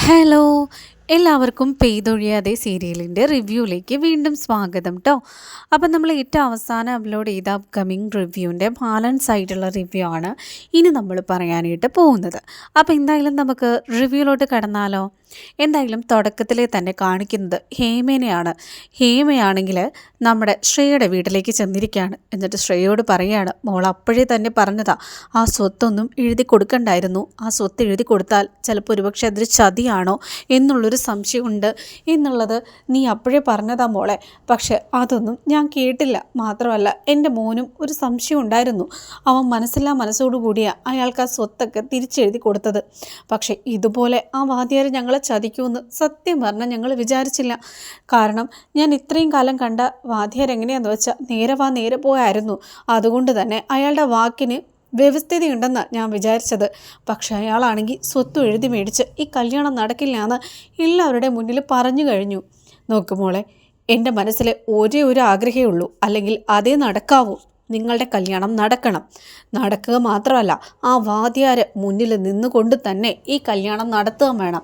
Hello എല്ലാവർക്കും പെയ്തൊഴിയാതെ സീരിയലിന്റെ റിവ്യൂയിലേക്ക് വീണ്ടും സ്വാഗതം കേട്ടോ അപ്പം നമ്മൾ ഏറ്റവും അവസാനം അപ്ലോഡ് ചെയ്ത അപ്കമിങ് റിവ്യൂവിന്റെ ബാലൻസ് ആയിട്ടുള്ള റിവ്യൂ ആണ് ഇനി നമ്മൾ പറയാനായിട്ട് പോകുന്നത്. അപ്പോൾ എന്തായാലും നമുക്ക് റിവ്യൂയിലോട്ട് കടന്നാലോ? എന്തായാലും തുടക്കത്തിലെ തന്നെ കാണിക്കുന്നത് ഹേമേനെയാണ്. ഹേമയാണെങ്കിൽ നമ്മുടെ ശ്രേയയുടെ വീട്ടിലേക്ക് ചെന്നിരിക്കുകയാണ്. എന്നിട്ട് ശ്രേയയോട് പറയുകയാണ് മോൾ അപ്പോഴേ തന്നെ പറഞ്ഞതാ ആ സ്വത്തൊന്നും എഴുതി കൊടുക്കണ്ടായിരുന്നു. ആ സ്വത്ത് എഴുതി കൊടുത്താൽ ചിലപ്പോൾ ഒരുപക്ഷെ അതൊരു ചതിയാണോ എന്നുള്ളൊരു സംശയമുണ്ട് എന്നുള്ളത് നീ അപ്പോഴേ പറഞ്ഞതാ മോളെ. പക്ഷെ അതൊന്നും ഞാൻ കേട്ടില്ല. മാത്രമല്ല എന്റെ മോനും ഒരു സംശയം ഉണ്ടായിരുന്നു. അവൻ മനസ്സില്ലാ മനസ്സോടുകൂടിയാണ് അയാൾക്ക് ആ സ്വത്തൊക്കെ തിരിച്ചെഴുതി കൊടുത്തത്. പക്ഷേ ഇതുപോലെ ആ വാദ്യാർ ഞങ്ങളെ ചതിക്കുമെന്ന് സത്യം പറഞ്ഞാൽ ഞങ്ങൾ വിചാരിച്ചില്ല. കാരണം ഞാൻ ഇത്രയും കാലം കണ്ട വാദ്യാർ എങ്ങനെയാണെന്ന് വെച്ചാൽ നേരെ വാ നേരെ പോയായിരുന്നു. അതുകൊണ്ട് തന്നെ അയാളുടെ വാക്കിന് വ്യവസ്ഥിതിയുണ്ടെന്ന് ഞാൻ വിചാരിച്ചത്. പക്ഷെ അയാളാണെങ്കിൽ സ്വത്ത് എഴുതി മേടിച്ച് ഈ കല്യാണം നടക്കില്ല എന്ന് എല്ലാവരുടെ മുന്നിൽ പറഞ്ഞു കഴിഞ്ഞു. നോക്കുമോളെ എന്റെ മനസ്സിലെ ഒരേ ഒരു ആഗ്രഹമേ ഉള്ളൂ. അല്ലെങ്കിൽ അതേ നടക്കാവൂ. നിങ്ങളുടെ കല്യാണം നടക്കണം. നടക്കുക മാത്രമല്ല ആ വാദ്യാര് മുന്നിൽ നിന്നുകൊണ്ട് തന്നെ ഈ കല്യാണം നടത്തുകയും വേണം.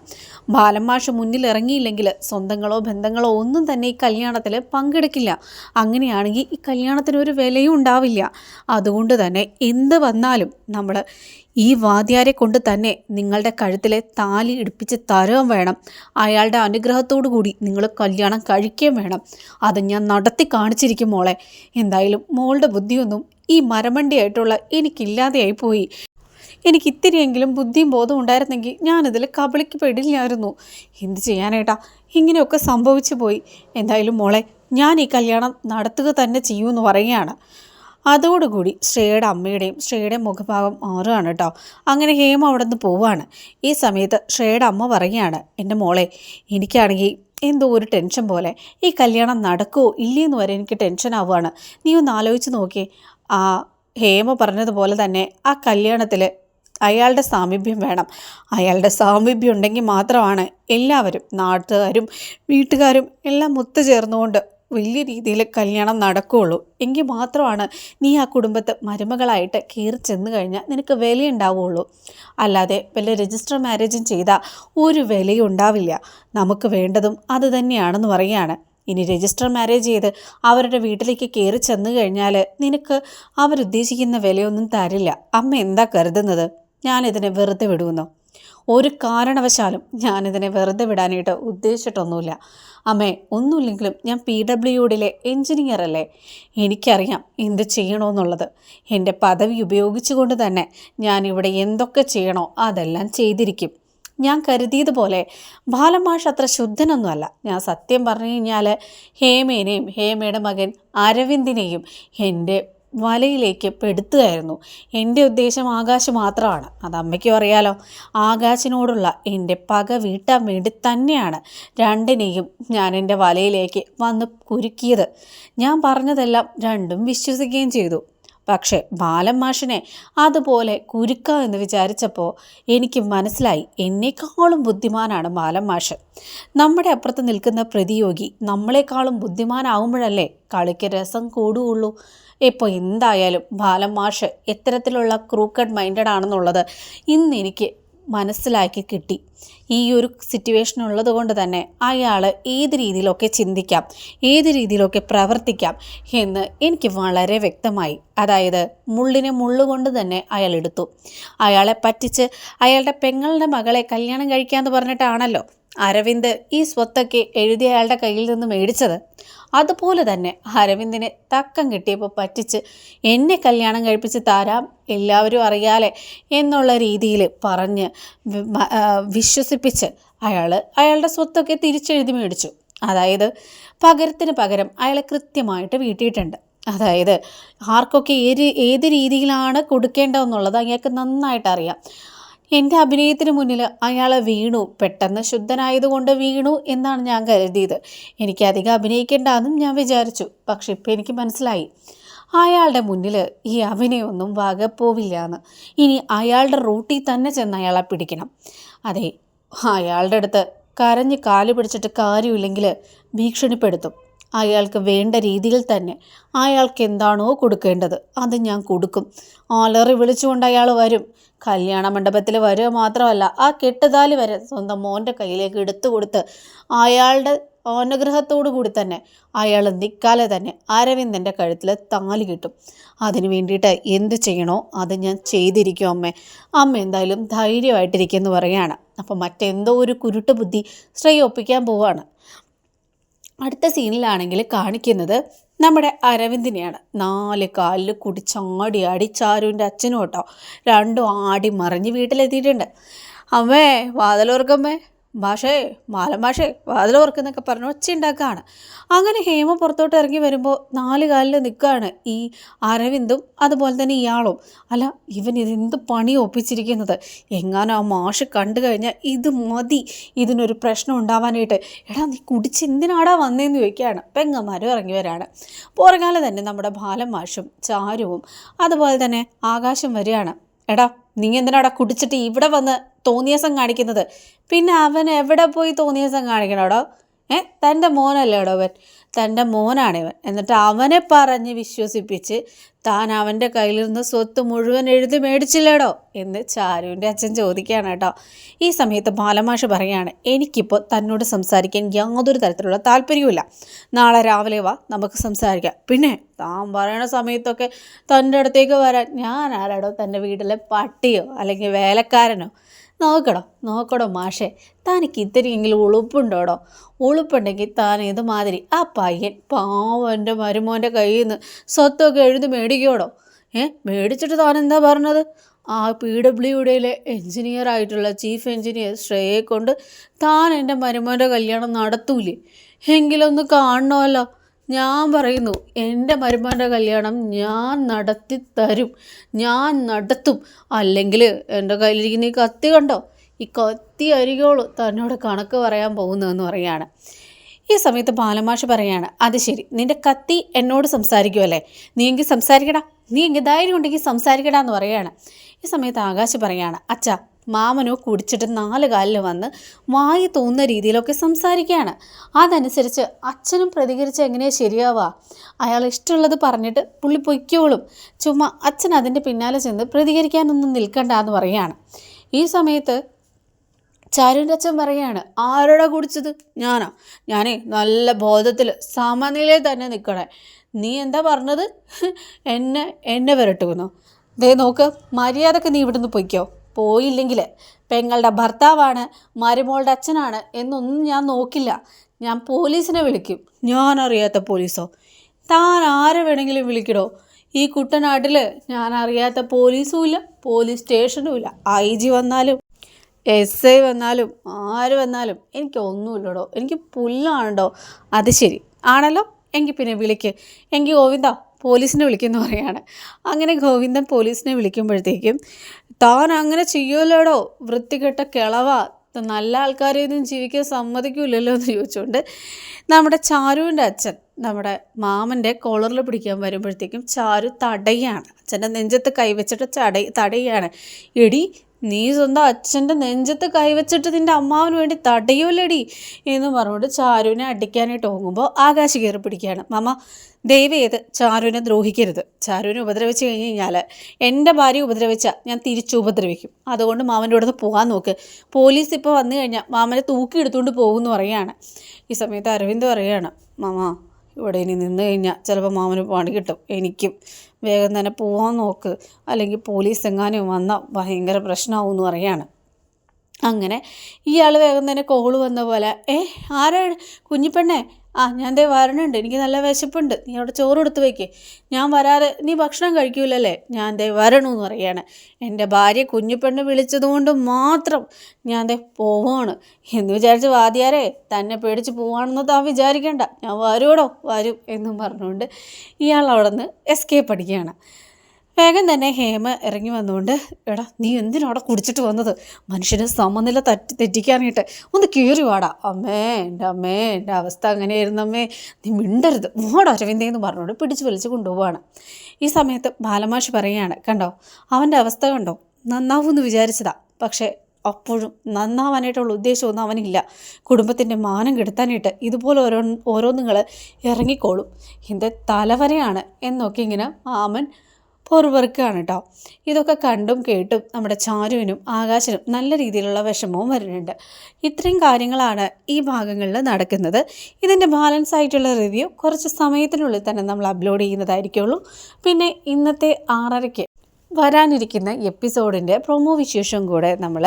ബാലന്മാഷ് മുന്നിൽ ഇറങ്ങിയില്ലെങ്കിൽ സ്വന്തങ്ങളോ ബന്ധങ്ങളോ ഒന്നും തന്നെ ഈ കല്യാണത്തിൽ പങ്കെടുക്കില്ല. അങ്ങനെയാണെങ്കിൽ ഈ കല്യാണത്തിന് ഒരു വിലയും ഉണ്ടാവില്ല. അതുകൊണ്ട് തന്നെ എന്ത് വന്നാലും നമ്മൾ ഈ വാദ്യാരെ കൊണ്ട് തന്നെ നിങ്ങളുടെ കഴുത്തിലെ താലി ഇടിപ്പിച്ച് തരുകയും വേണം. അയാളുടെ അനുഗ്രഹത്തോടു കൂടി നിങ്ങൾ കല്യാണം കഴിക്കുകയും വേണം. അത് ഞാൻ നടത്തി കാണിച്ചിരിക്കും മോളെ. എന്തായാലും മോളുടെ ബുദ്ധിയൊന്നും ഈ മരമണ്ടിയായിട്ടുള്ള എനിക്കില്ലാതെയായി പോയി. എനിക്ക് ഇത്തിരിയെങ്കിലും ബുദ്ധിയും ബോധം ഉണ്ടായിരുന്നെങ്കിൽ ഞാനിതിൽ കബളിക്ക് പെടില്ലായിരുന്നു. എന്ത് ചെയ്യാനേട്ടാ? ഇങ്ങനെയൊക്കെ സംഭവിച്ചു പോയി. എന്തായാലും മോളെ ഞാൻ ഈ കല്യാണം നടത്തുക തന്നെ ചെയ്യുമെന്ന് പറയുകയാണ്. അതോടുകൂടി ശ്രേയയുടെ അമ്മയുടെയും ശ്രേയയുടെ മുഖഭാവം മാറുകയാണ് കേട്ടോ. അങ്ങനെ ഹേമ അവിടെ നിന്ന് പോവാണ്. ഈ സമയത്ത് ശ്രേയയുടെ അമ്മ പറയുകയാണ് എന്റെ മോളെ എനിക്കാണെങ്കിൽ എന്തോ ഒരു ടെൻഷൻ പോലെ. ഈ കല്യാണം നടക്കുമോ ഇല്ലയെന്ന് വരെ എനിക്ക് ടെൻഷൻ ആവുകയാണ്. നീ ഒന്ന് ആലോചിച്ച് നോക്കിയേ ആ ഹേമ പറഞ്ഞതുപോലെ തന്നെ ആ കല്യാണത്തിൽ അയാളുടെ സാമീപ്യം വേണം. അയാളുടെ സാമീപ്യം ഉണ്ടെങ്കിൽ മാത്രമാണ് എല്ലാവരും നാട്ടുകാരും വീട്ടുകാരും എല്ലാം ഒത്തുചേർന്നുകൊണ്ട് വലിയ രീതിയിൽ കല്യാണം നടക്കുകയുള്ളൂ എങ്കിൽ മാത്രമാണ് നീ ആ കുടുംബത്തെ മരുമകളായിട്ട് കയറി ചെന്ന് കഴിഞ്ഞാൽ നിനക്ക് വിലയുണ്ടാവുകയുള്ളൂ അല്ലാതെ വല്ല രജിസ്റ്റർ മാരേജും ചെയ്താൽ ഒരു വിലയും ഉണ്ടാവില്ല. നമുക്ക് വേണ്ടതും അത് തന്നെയാണെന്ന് പറയുകയാണ്. ഇനി രജിസ്റ്റർ മാരേജ് ചെയ്ത് അവരുടെ വീട്ടിലേക്ക് കയറി ചെന്ന് കഴിഞ്ഞാൽ നിനക്ക് അവരുദ്ദേശിക്കുന്ന വിലയൊന്നും തരില്ല. അമ്മ എന്താ കരുതുന്നത്? ഞാനിതിനെ വെറുതെ വിടുമെന്നോ? ഒരു കാരണവശാലും ഞാനിതിനെ വെറുതെ വിടാനായിട്ട് ഉദ്ദേശിച്ചിട്ടൊന്നുമില്ല. അമ്മേ ഒന്നുമില്ലെങ്കിലും ഞാൻ പി ഡബ്ല്യു ഡിയിലെ എൻജിനീയർ അല്ലേ എനിക്കറിയാം എന്ത് ചെയ്യണമെന്നുള്ളത് എന്റെ പദവി ഉപയോഗിച്ചുകൊണ്ട് തന്നെ ഞാൻ ഇവിടെ എന്തൊക്കെ ചെയ്യണോ അതെല്ലാം ചെയ്തിരിക്കും. ഞാൻ കരുതിയതുപോലെ ബാലമാഷ് അത്ര ശുദ്ധനൊന്നുമല്ല. ഞാൻ സത്യം പറഞ്ഞു കഴിഞ്ഞാൽ ഹേമേനെയും ഹേമയുടെ മകൻ അരവിന്ദിനെയും എന്റെ വലയിലേക്ക് പെടുത്തുകയായിരുന്നു. എന്റെ ഉദ്ദേശം ആകാശ് മാത്രമാണ്. അത് അമ്മയ്ക്കും അറിയാലോ. ആകാശിനോടുള്ള എന്റെ പക വീട്ടാൻ വേണ്ടി തന്നെയാണ് രണ്ടിനെയും ഞാൻ എന്റെ വലയിലേക്ക് വന്ന് കുരുക്കിയത്. ഞാൻ പറഞ്ഞതെല്ലാം രണ്ടും വിശ്വസിക്കുകയും ചെയ്തു. പക്ഷേ ബാലൻ മാഷിനെ അതുപോലെ കുരുക്ക എന്ന് വിചാരിച്ചപ്പോൾ എനിക്ക് മനസ്സിലായി എന്നെക്കാളും ബുദ്ധിമാനാണ് ബാലൻ മാഷ്. നമ്മുടെ അപ്പുറത്ത് നിൽക്കുന്ന പ്രതിയോഗി നമ്മളെക്കാളും ബുദ്ധിമാനാവുമ്പോഴല്ലേ കളിക്ക് രസം കൂടുകയുള്ളൂ. ഇപ്പോൾ എന്തായാലും ബാലൻ മാഷ് എത്തരത്തിലുള്ള ക്രൂക്കഡ് മൈൻഡഡ് ആണെന്നുള്ളത് ഇന്ന് എനിക്ക് മനസ്സിലാക്കി കിട്ടി. ഈ ഒരു സിറ്റുവേഷൻ ഉള്ളത് കൊണ്ട് തന്നെ അയാൾ ഏത് രീതിയിലൊക്കെ ചിന്തിക്കാം ഏത് രീതിയിലൊക്കെ പ്രവർത്തിക്കാം എന്ന് എനിക്ക് വളരെ വ്യക്തമായി അതായത് മുള്ളിനെ മുള്ളുകൊണ്ട് തന്നെ അയാൾ എടുത്തു. അയാളെ പറ്റിച്ച് അയാളുടെ പെങ്ങളുടെ മകളെ കല്യാണം കഴിക്കാമെന്ന് പറഞ്ഞിട്ടാണല്ലോ അരവിന്ദ് ഈ സ്വത്തൊക്കെ എഴുതിയ അയാളുടെ കയ്യിൽ നിന്ന് മേടിച്ചത്. അതുപോലെ തന്നെ അരവിന്ദിനെ തക്കം കിട്ടിയപ്പോൾ പറ്റിച്ച് എന്നെ കല്യാണം കഴിപ്പിച്ച് തരാം എല്ലാവരും അറിയാലേ എന്നുള്ള രീതിയിൽ പറഞ്ഞ് വിശ്വസിപ്പിച്ച് അയാൾ അയാളുടെ സ്വത്തൊക്കെ തിരിച്ചെഴുതി മേടിച്ചു. അതായത് പകരത്തിന് പകരം അയാളെ കൃത്യമായിട്ട് വീട്ടിയിട്ടുണ്ട്. അതായത് ആർക്കൊക്കെ ഏത് ഏത് രീതിയിലാണ് കൊടുക്കേണ്ടതെന്നുള്ളത് അയാൾക്ക് നന്നായിട്ട് അറിയാം എന്റെ അഭിനയത്തിന് മുന്നിൽ അയാൾ വീണു. പെട്ടെന്ന് ശുദ്ധനായതുകൊണ്ട് വീണു എന്നാണ് ഞാൻ കരുതിയത്. എനിക്ക് അധികം അഭിനയിക്കേണ്ടെന്നും ഞാൻ വിചാരിച്ചു. പക്ഷെ ഇപ്പം എനിക്ക് മനസ്സിലായി. അയാളുടെ മുന്നിൽ ഈ അഭിനയമൊന്നും വകപ്പോവില്ല എന്ന് ഇനി അയാളുടെ റൂട്ടിൽ തന്നെ ചെന്ന് അയാളെ പിടിക്കണം. അതെ അയാളുടെ അടുത്ത് കരഞ്ഞ് കാൽ പിടിച്ചിട്ട് കാര്യമില്ലെങ്കിൽ ഭീഷണിപ്പെടുത്തും. അയാൾക്ക് വേണ്ട രീതിയിൽ തന്നെ അയാൾക്ക് എന്താണോ കൊടുക്കേണ്ടത് അത് ഞാൻ കൊടുക്കും. ആലറി വിളിച്ചുകൊണ്ട് അയാൾ വരും. കല്യാണ മണ്ഡപത്തിൽ വരിക മാത്രമല്ല ആ കെട്ടുതാലി വരെ സ്വന്തം മോന്റെ കയ്യിലേക്ക് എടുത്തു കൊടുത്ത് അയാളുടെ അനുഗ്രഹത്തോടു കൂടി തന്നെ അയാൾ നിൽക്കാതെ തന്നെ അരവിന്ദന്റെ കഴുത്തിൽ താലി കിട്ടും. അതിന് വേണ്ടിയിട്ട് എന്ത് ചെയ്യണോ അത് ഞാൻ ചെയ്തിരിക്കും അമ്മേ. അമ്മ എന്തായാലും ധൈര്യമായിട്ടിരിക്കുമെന്ന് പറയുകയാണ്. അപ്പം മറ്റെന്തോ ഒരു കുരുട്ട് ബുദ്ധി ശ്രേയ ഒപ്പിക്കാൻ പോവാണ് അടുത്ത സീനിലാണെങ്കിൽ കാണിക്കുന്നത് നമ്മുടെ അരവിന്ദിനെയാണ്. നാല് കാലിൽ കുടിച്ചാടി ആടി ചാരുവിന്റെ അച്ഛനും കേട്ടോ. രണ്ടും ആടി മറിഞ്ഞ് വീട്ടിലെത്തിയിട്ടുണ്ട്. അമ്മേ വാതിലോർക്കമ്മേ ഭാഷേ മാലം ഭാഷേ വാതിലോർക്കെന്നൊക്കെ പറഞ്ഞ് ഒച്ച ഉണ്ടാക്കുകയാണ്. അങ്ങനെ ഹേമ പുറത്തോട്ട് ഇറങ്ങി വരുമ്പോൾ നാല് കാലിൽ നിൽക്കുകയാണ് ഈ അരവിന്ദും അതുപോലെ തന്നെ ഇയാളും. അല്ല ഇവൻ ഇതെന്ത് പണി ഒപ്പിച്ചിരിക്കുന്നത്? എങ്ങാനും ആ മാഷ് കണ്ടു കഴിഞ്ഞാൽ ഇത് മതി ഇതിനൊരു പ്രശ്നം ഉണ്ടാവാനായിട്ട്. എടാ നീ കുടിച്ച് എന്തിനാടാ വന്നേന്ന് ചോദിക്കുകയാണ്. പെങ്ങന്മാരും ഇറങ്ങി വരാണ്. പുറകാലം തന്നെ നമ്മുടെ ബാലം മാഷും ചാരുവും അതുപോലെ തന്നെ ആകാശം വരികയാണ്. എടാ നീ എന്തിനാടാ കുടിച്ചിട്ട് ഇവിടെ വന്ന് തോന്നിയസം കാണിക്കുന്നത്. പിന്നെ അവൻ എവിടെ പോയി തോന്നിയസം കാണിക്കണോടോ? ഏ? തന്റെ മോനല്ലേടോ അവൻ തന്റെ മോനാണിവൻ എന്നിട്ട് അവനെ പറഞ്ഞ് വിശ്വസിപ്പിച്ച് താൻ അവന്റെ കയ്യിലിരുന്ന് സ്വത്ത് മുഴുവൻ എഴുതി മേടിച്ചില്ലേടോ? എന്ന് ചാരുവിന്റെ അച്ഛൻ ചോദിക്കുകയാണ് കേട്ടോ. ഈ സമയത്ത് ബാലമാഷ് പറയാണ് എനിക്കിപ്പോൾ തന്നോട് സംസാരിക്കാൻ യാതൊരു തരത്തിലുള്ള താല്പര്യവുമില്ല. നാളെ രാവിലെ വാ നമുക്ക് സംസാരിക്കാം. പിന്നെ താൻ പറയണ സമയത്തൊക്കെ തന്റെ അടുത്തേക്ക് വരാൻ ഞാൻ ആരാടോ തന്റെ വീട്ടിലെ പട്ടിയോ അല്ലെങ്കിൽ വേലക്കാരനോ നോക്കടോ നോക്കടോ മാഷേ തനിക്ക് ഇത്തിരിയെങ്കിലും ഉളുപ്പുണ്ടോടോ? ഉളുപ്പുണ്ടെങ്കിൽ താൻ ഇതുമാതിരി ആ പയ്യൻ പാവന്റെ മരുമോന്റെ കയ്യിൽ നിന്ന് സ്വത്തൊക്കെ എഴുതി മേടിക്കോടോ ഏ മേടിച്ചിട്ട് താൻ എന്താ പറഞ്ഞത്? ആ പി ഡബ്ല്യുഡിയിലെ എൻജിനീയർ ആയിട്ടുള്ള ചീഫ് എൻജിനീയർ ശ്രേയെ കൊണ്ട് താൻ എന്റെ മരുമോന്റെ കല്യാണം നടത്തൂലേ? എങ്കിലൊന്ന് കാണണമല്ലോ. ഞാൻ പറയുന്നു എന്റെ മരുമാന്റെ കല്യാണം ഞാൻ നടത്തി തരും ഞാൻ നടത്തും. അല്ലെങ്കിൽ എന്റെ കയ്യിലിരിക്കുന്ന ഈ കത്തി കണ്ടോ? ഈ കത്തി അരികോളൂ തന്നോട് കണക്ക് പറയാൻ പോകുന്നതെന്ന് പറയാണ് ഈ സമയത്ത് ബാലമാഷ് പറയാണ് അത് ശരി നിന്റെ കത്തി എന്നോട് സംസാരിക്കുമല്ലേ നീ എങ്കിൽ സംസാരിക്കടാ. നീ എങ്കിൽ ധൈര്യം ഉണ്ടെങ്കിൽ സംസാരിക്കടാ എന്ന് പറയാണ് ഈ സമയത്ത് ആകാശ് പറയാണ് അച്ഛാ മാമനോ കുടിച്ചിട്ട് നാല് കാലിൽ വന്ന് വായി തോന്നുന്ന രീതിയിലൊക്കെ സംസാരിക്കുകയാണ്. അതനുസരിച്ച് അച്ഛനും പ്രതികരിച്ച് എങ്ങനെയാണ് ശരിയാവുക? അയാൾ ഇഷ്ടമുള്ളത് പറഞ്ഞിട്ട് പുള്ളി പൊയ്ക്കോളും. ചുമ്മാ അച്ഛൻ അതിന്റെ പിന്നാലെ ചെന്ന് പ്രതികരിക്കാനൊന്നും നിൽക്കണ്ട എന്ന് പറയുകയാണ്. ഈ സമയത്ത് ചാരുവിന്റെ അച്ഛൻ പറയാണ് ആരോടാ കുടിച്ചത്? ഞാനാ. ഞാനേ നല്ല ബോധത്തിൽ സമനിലയിൽ തന്നെ നിൽക്കണേ നീ എന്താ പറഞ്ഞത്? എന്നെ എന്നെ വരട്ടുമെന്നോ ദേ നോക്ക് മര്യാദയ്ക്ക് നീ ഇവിടുന്ന് പൊയ്ക്കോ. പോയില്ലെങ്കിൽ പെങ്ങളുടെ ഭർത്താവാണ് മരുമോളുടെ അച്ഛനാണ് എന്നൊന്നും ഞാൻ നോക്കില്ല. ഞാൻ പോലീസിനെ വിളിക്കും. ഞാൻ അറിയാത്ത പോലീസോ? താൻ ആരെ വേണമെങ്കിലും വിളിക്കടോ? ഈ കുട്ടനാട്ടിൽ ഞാൻ അറിയാത്ത പോലീസും ഇല്ല പോലീസ് സ്റ്റേഷനും ഇല്ല. ഐ ജി വന്നാലും എസ് ഐ വന്നാലും ആര് വന്നാലും എനിക്ക് ഒന്നുമില്ലടോ. എനിക്ക് പുല്ലാണോ അത് ശരി. ആണല്ലോ? എങ്കിൽ പിന്നെ വിളിക്ക്. എങ്കിൽ ഗോവിന്ദ പോലീസിനെ വിളിക്കുന്നു പറയാണ്. അങ്ങനെ ഗോവിന്ദൻ പോലീസിനെ വിളിക്കുമ്പോഴത്തേക്കും താൻ അങ്ങനെ ചെയ്യൂലോടോ. വൃത്തികെട്ട കിളവ. നല്ല ആൾക്കാരെയൊന്നും ജീവിക്കാൻ സമ്മതിക്കില്ലല്ലോ എന്ന് ചോദിച്ചുകൊണ്ട് നമ്മുടെ ചാരുവിന്റെ അച്ഛൻ നമ്മുടെ മാമന്റെ കോളറിൽ പിടിക്കാൻ വരുമ്പോഴത്തേക്കും ചാരു തടയാണ്. അച്ഛന്റെ നെഞ്ചത്ത് കൈവച്ചിട്ട് ചട തടയാണ്. എടി നീ സ്വന്തം അച്ഛന്റെ നെഞ്ചത്ത് കൈവച്ചിട്ട് നിന്റെ അമ്മാവിന് വേണ്ടി തടയൂലടി എന്ന് പറഞ്ഞുകൊണ്ട് ചാരുവിനെ അടിക്കാനായിട്ട് ഓങ്ങുമ്പോൾ ആകാശ് കയറി പിടിക്കുകയാണ്. മാമ ദയവേത് ചാരുവിനെ ദ്രോഹിക്കരുത്. ചാരുവിനെ ഉപദ്രവിച്ച് കഴിഞ്ഞ് കഴിഞ്ഞാൽ എന്റെ ഭാര്യ ഉപദ്രവിച്ചാൽ ഞാൻ തിരിച്ചു ഉപദ്രവിക്കും. അതുകൊണ്ട് മാമന്റെ അടുത്ത് പോകാൻ നോക്ക്. പോലീസ് ഇപ്പോൾ വന്നു കഴിഞ്ഞാൽ മാമനെ തൂക്കി എടുത്തുകൊണ്ട് പോകുമെന്ന് പറയുകയാണ്. ഈ സമയത്ത് അരവിന്ദ് പറയുകയാണ് മാമ ഇവിടെ ഇനി നിന്ന് കഴിഞ്ഞാൽ ചിലപ്പോൾ മാമന് പണി കിട്ടും. എനിക്കും വേഗം തന്നെ പോവാൻ നോക്ക്. അല്ലെങ്കിൽ പോലീസ് എങ്ങാനും വന്നാൽ ഭയങ്കര പ്രശ്നമാവും എന്ന് പറയാണ്. അങ്ങനെ ഇയാൾ വേഗം തന്നെ കോൾ വന്ന പോലെ ഏ ആരാണ്? കുഞ്ഞിപ്പെണ്ണേ? ആ ഞാൻ ദേ വരണുണ്ട്. എനിക്ക് നല്ല വിശപ്പുണ്ട്. നീ അവിടെ ചോറ് എടുത്ത് വയ്ക്ക് ഞാൻ വരാറ് നീ ഭക്ഷണം കഴിക്കൂലല്ലേ? ഞാൻ ദേ വരണു എന്ന് പറയാണ്. എന്റെ ഭാര്യ കുഞ്ഞിപ്പെണ്ണ് വിളിച്ചതുകൊണ്ട് മാത്രം ഞാൻ ദേ പോവാണ്. എന്ന് വിചാരിച്ച് വാദിയാരെ തന്നെ പേടിച്ച് പോവാണെന്ന് താൻ വിചാരിക്കണ്ട. ഞാൻ വരൂടോ വരും എന്നും പറഞ്ഞുകൊണ്ട് ഇയാൾ അവിടെ നിന്ന് എസ്കേപ്പ് അടിക്കുകയാണ്. വേഗം തന്നെ ഹേമ ഇറങ്ങി വന്നുകൊണ്ട് എടാ നീ എന്തിനവിടെ കുടിച്ചിട്ട് വന്നത്? മനുഷ്യനെ സമനില തെറ്റി തെറ്റിക്കാനായിട്ട് ഒന്ന് കീറി വാടാ. അമ്മേ എന്റെ അമ്മേ എന്റെ അവസ്ഥ അങ്ങനെയായിരുന്നു അമ്മേ. നീ മിണ്ടരുത്. മോട അരവിന്ദേ എന്ന് പറഞ്ഞുകൊണ്ട് പിടിച്ച് വലിച്ച് കൊണ്ടുപോവാണ്. ഈ സമയത്ത് ബാലമാഷ് പറയുകയാണ് കണ്ടോ അവന്റെ അവസ്ഥ കണ്ടോ? നന്നാവുമെന്ന് വിചാരിച്ചതാ. പക്ഷേ അപ്പോഴും നന്നാവാനായിട്ടുള്ള ഉദ്ദേശമൊന്നും അവനില്ല. കുടുംബത്തിന്റെ മാനം കെടുത്താനായിട്ട് ഇതുപോലെ ഓരോ ഓരോന്നുങ്ങൾ ഇറങ്ങിക്കോളും. ഇതിന്റെ തലവരെയാണ് എന്നൊക്കെ ഇങ്ങനെ മാമൻ പൊറുപെറുക്കുകയാണ് കേട്ടോ ഇതൊക്കെ കണ്ടും കേട്ടും നമ്മുടെ ചാരുവിനും ആകാശനും നല്ല രീതിയിലുള്ള വിഷമവും വരുന്നുണ്ട്. ഇത്രയും കാര്യങ്ങളാണ് ഈ ഭാഗങ്ങളിൽ നടക്കുന്നത്. ഇതിന്റെ ബാലൻസ് ആയിട്ടുള്ള റിവ്യൂ കുറച്ച് സമയത്തിനുള്ളിൽ തന്നെ നമ്മൾ അപ്ലോഡ് ചെയ്യുന്നതായിരിക്കുള്ളൂ. പിന്നെ ഇന്നത്തെ ആറരയ്ക്ക് വരാനിരിക്കുന്ന എപ്പിസോഡിന്റെ പ്രൊമോ വിശേഷം കൂടെ നമ്മൾ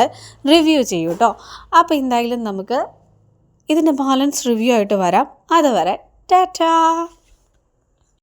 റിവ്യൂ ചെയ്യും കേട്ടോ അപ്പോൾ എന്തായാലും നമുക്ക് ഇതിന്റെ ബാലൻസ് റിവ്യൂ ആയിട്ട് വരാം. അതുവരെ ടാറ്റാ!